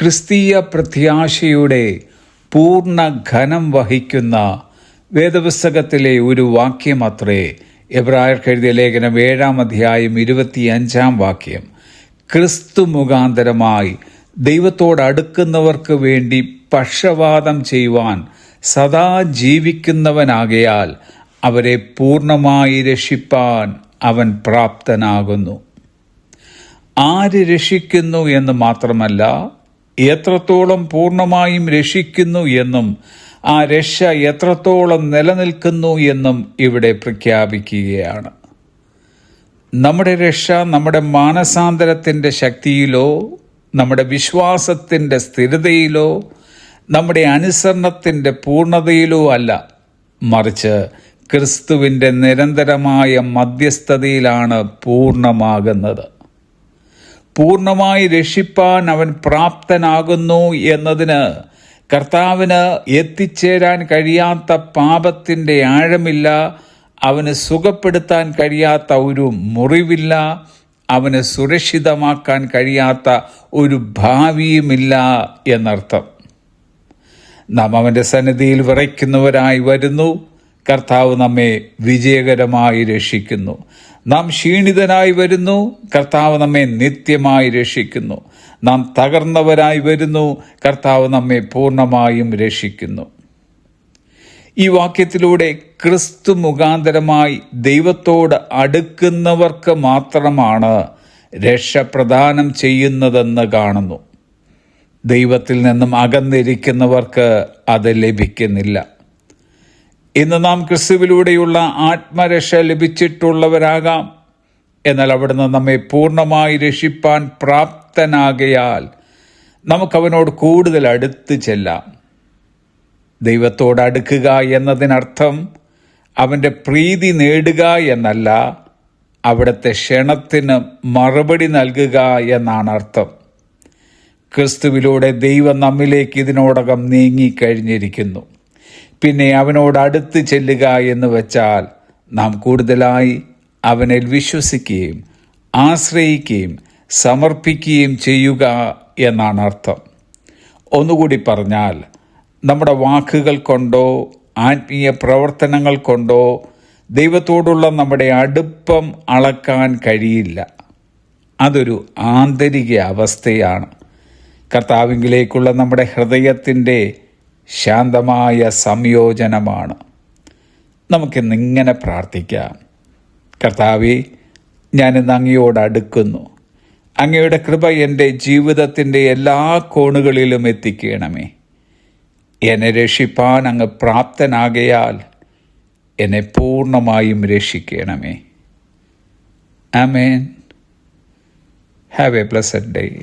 ക്രിസ്തീയ പ്രത്യാശയുടെ പൂർണ ഘനം വഹിക്കുന്ന വേദപുസ്തകത്തിലെ ഒരു വാക്യമത്രേ എബ്രായർക്ക് എഴുതിയ ലേഖനം ഏഴാം അധ്യായം ഇരുപത്തിയഞ്ചാം വാക്യം. ക്രിസ്തു മുഖാന്തരമായി ദൈവത്തോട് അടുക്കുന്നവർക്ക് വേണ്ടി പക്ഷവാദം ചെയ്യുവാൻ സദാ ജീവിക്കുന്നവനാകയാൽ അവരെ പൂർണമായി രക്ഷിപ്പാൻ അവൻ പ്രാപ്തനാകുന്നു. ആര് രക്ഷിക്കുന്നു എന്ന് മാത്രമല്ല എത്രത്തോളം പൂർണമായും രക്ഷിക്കുന്നു എന്നും ആ രക്ഷ എത്രത്തോളം നിലനിൽക്കുന്നു എന്നും ഇവിടെ പ്രഖ്യാപിക്കുകയാണ്. നമ്മുടെ രക്ഷ നമ്മുടെ മാനസാന്തരത്തിന്റെ ശക്തിയിലോ നമ്മുടെ വിശ്വാസത്തിന്റെ സ്ഥിരതയിലോ നമ്മുടെ അനുസരണത്തിന്റെ പൂർണതയിലോ അല്ല. മറിച്ച് ക്രിസ്തുവിന്റെ നിരന്തരമായ മധ്യസ്ഥതയിലാണ് പൂർണമാകുന്നത്. പൂർണമായി രക്ഷിപ്പാൻ അവൻ പ്രാപ്തനാകുന്നു എന്നതിന് കർത്താവിന് എത്തിച്ചേരാൻ കഴിയാത്ത പാപത്തിന്റെ ആഴമില്ല അവന് സുഖപ്പെടുത്താൻ കഴിയാത്ത ഒരു മുറിവില്ല അവന് സുരക്ഷിതമാക്കാൻ കഴിയാത്ത ഒരു ഭാവിയുമില്ല എന്നർത്ഥം. നാം അവന്റെ സന്നിധിയിൽ വിറയ്ക്കുന്നവരായി വരുന്നു. കർത്താവ് നമ്മെ വിജയകരമായി രക്ഷിക്കുന്നു. നാം ക്ഷീണിതനായി വരുന്നു കർത്താവ് നമ്മെ നിത്യമായി രക്ഷിക്കുന്നു. നാം തകർന്നവരായി വരുന്നു കർത്താവ് നമ്മെ പൂർണമായും രക്ഷിക്കുന്നു. ഈ വാക്യത്തിലൂടെ ക്രിസ്തു മുഖാന്തരമായി ദൈവത്തോട് അടുക്കുന്നവർക്ക് മാത്രമാണ് രക്ഷ പ്രദാനം ചെയ്യുന്നതെന്ന് കാണുന്നു. ദൈവത്തിൽ നിന്നും അകന്നിരിക്കുന്നവർക്ക് അത് ലഭിക്കുന്നില്ല. ഇന്ന് നാം ക്രിസ്തുവിലൂടെയുള്ള ആത്മരക്ഷ ലഭിച്ചിട്ടുള്ളവരാകാം. എന്നാൽ അവിടുന്ന് നമ്മെ പൂർണമായി രക്ഷിപ്പാൻ പ്രാപ്തനാകയാൽ നമുക്കവനോട് കൂടുതൽ അടുത്ത് ചെല്ലാം. ദൈവത്തോട് അടുക്കുക എന്നതിനർത്ഥം അവന്റെ പ്രീതി നേടുക എന്നല്ല അവിടുത്തെ ക്ഷണത്തിന് മറുപടി നൽകുക എന്നാണ് അർത്ഥം. ക്രിസ്തുവിലൂടെ ദൈവം നമ്മിലേക്ക് ഇതിനോടകം നീങ്ങിക്കഴിഞ്ഞിരിക്കുന്നു. പിന്നെ അവനോട് അടുത്ത് ചെല്ലുക എന്ന് വെച്ചാൽ നാം കൂടുതലായി അവനിൽ വിശ്വസിക്കുകയും ആശ്രയിക്കുകയും സമർപ്പിക്കുകയും ചെയ്യുക എന്നാണ് അർത്ഥം. ഒന്നുകൂടി പറഞ്ഞാൽ നമ്മുടെ വാക്കുകൾ കൊണ്ടോ ആത്മീയ പ്രവർത്തനങ്ങൾ കൊണ്ടോ ദൈവത്തോടുള്ള നമ്മുടെ അടുപ്പം അളക്കാൻ കഴിയില്ല. അതൊരു ആന്തരിക അവസ്ഥയാണ്. കർത്താവിങ്കിലേക്കുള്ള നമ്മുടെ ഹൃദയത്തിന്റെ ശാന്തമായ സംയോജനമാണ്. നമുക്കിന്ന് ഇങ്ങനെ പ്രാർത്ഥിക്കാം. കർത്താവെ ഞാനിന്ന് അങ്ങയോട് അടുക്കുന്നു. അങ്ങയുടെ കൃപ എന്റെ ജീവിതത്തിന്റെ എല്ലാ കോണുകളിലും എത്തിക്കണമേ. എന്നെ രക്ഷിപ്പാൻ അങ്ങ് പ്രാപ്തനാകയാൽ എന്നെ പൂർണമായും രക്ഷിക്കണമേ. ആമേൻ. Have a blessed day